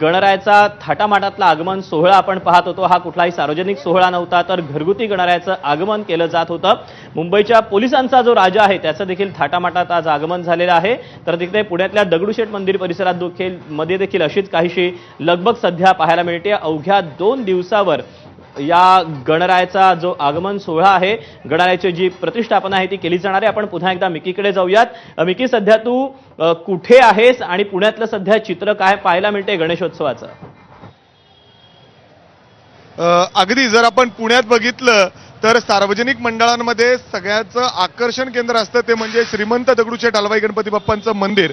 गणरायाचा थाटामाटातला आगमन सोहळा आपण पाहत होतो. हा कुठलाही सार्वजनिक सोहळा नव्हता तर घरगुती गणरायाचं आगमन केलं जात होतं. मुंबईच्या पोलिसांचा जो राजा आहे त्याचं देखील थाटामाटात आज आगमन झालेलं आहे. तर तिकडे पुण्यातल्या दगडूशेठ मंदिर परिसरात देखील मध्ये देखील अशीच काहीशी लगबग सध्या पाहायला मिळते. अवघ्या दोन दिवसावर या गणरायाचा जो आगमन सोहळा आहे गणरायाची जी प्रतिष्ठापना आहे ती केली जाणार आहे. आपण पुन्हा एकदा मिकीकडे जाऊयात. मिकी सध्या तू कुठे आहेस आणि पुण्यातलं सध्या चित्र काय पाहायला मिळते गणेशोत्सवाचं? अगदी जर आपण पुण्यात बघितलं तर सार्वजनिक मंडळांमध्ये सगळ्याचं आकर्षण केंद्र असतं ते म्हणजे श्रीमंत दगडूशेठ हलवाई गणपती बाप्पांचं मंदिर.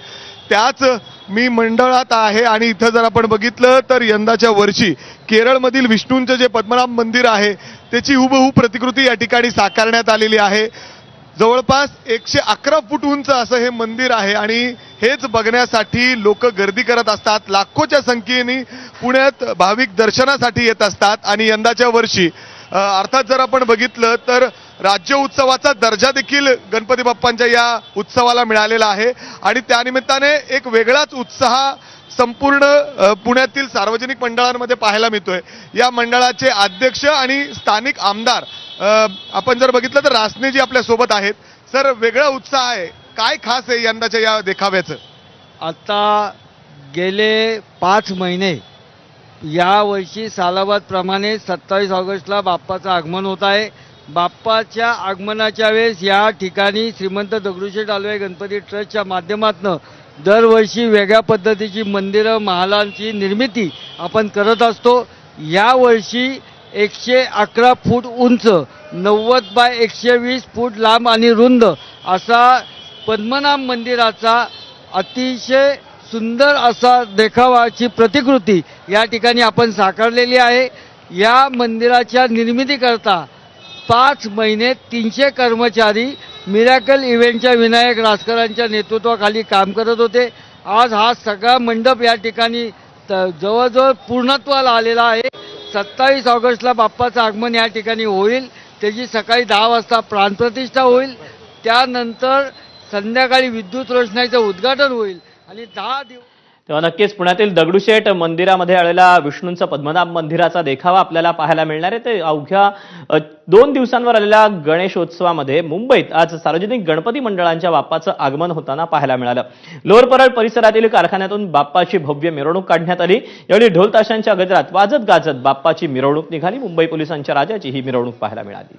त्याच मी मंडळात आहे आणि इथं जर आपण बघितलं तर यंदाच्या वर्षी केरळमधील विष्णूंचं जे पद्मनाभ मंदिर आहे त्याची हुबहू प्रतिकृती या ठिकाणी साकारण्यात आलेली आहे. जवळपास एकशे अकरा फूट उंच असं हे मंदिर आहे आणि हेच बघण्यासाठी लोक गर्दी करत असतात लाखोच्या संख्येने पुण्यात भाविक दर्शनासाठी येत असतात. आणि यंदाच्या वर्षी अर्थात जर आपण बघितलं तर राज्य उत्सवाचा दर्जा देखील गणपती बाप्पांच्या या उत्सवाला मिळालेला आहे. आणि त्यानिमित्ताने एक वेगळाच उत्साह संपूर्ण पुण्यातील सार्वजनिक मंडळांमध्ये पाहायला मिळतोय. या मंडळाचे अध्यक्ष आणि स्थानिक आमदार आपण जर बघितलं तर रासनेजी आपल्यासोबत आहेत. सर वेगळा उत्साह आहे. काय खास आहे यंदाच्या या देखाव्याचं? आता गेले पाच महिने या वर्षी सालाबादप्रमाणे सत्तावीस ऑगस्टला बाप्पाचं आगमन होत आहे. बाप्पाच्या आगमनाच्या वेळेस या ठिकाणी श्रीमंत दगडूशेठ आलवे गणपती ट्रस्टच्या माध्यमातून दरवर्षी वेगळ्या पद्धतीची मंदिरं महालांची निर्मिती आपण करत असतो. यावर्षी एकशे अकरा फूट उंच नव्वद बाय एकशे वीस फूट लांब आणि रुंद असा पद्मनाभ मंदिराचा अतिशय सुंदर असा देखावाची प्रतिकृती या ठिकाणी आपण साकारलेली आहे. या मंदिराच्या निर्मितीकरता पाच महिने तीनशे कर्मचारी मिरॅकल इव्हेंटच्या विनायक रासकरांच्या नेतृत्वाखाली काम करत होते. आज हा सगळा मंडप या ठिकाणी त- जवळजवळ पूर्णत्वाला आलेला आहे. सत्तावीस ऑगस्टला बाप्पाचं आगमन या ठिकाणी होईल. त्याची सकाळी दहा वाजता प्राणप्रतिष्ठा होईल. त्यानंतर संध्याकाळी विद्युत रोषणाईचं उद्घाटन होईल. आणि दहा दिवस तेव्हा नक्कीच पुण्यातील दगडूशेठ मंदिरामध्ये आलेला विष्णूंचा पद्मनाभ मंदिराचा देखावा आपल्याला पाहायला मिळणार आहे. ते अवघ्या दोन दिवसांवर आलेल्या गणेशोत्सवामध्ये मुंबईत आज सार्वजनिक गणपती मंडळांच्या बाप्पाचं आगमन होताना पाहायला मिळालं. लोअर परळ परिसरातील कारखान्यातून बाप्पाची भव्य मिरवणूक काढण्यात आली. यावेळी ढोलताशांच्या गजरात वाजत गाजत बाप्पाची मिरवणूक निघाली. मुंबई पोलिसांच्या राजाची ही मिरवणूक पाहायला मिळाली.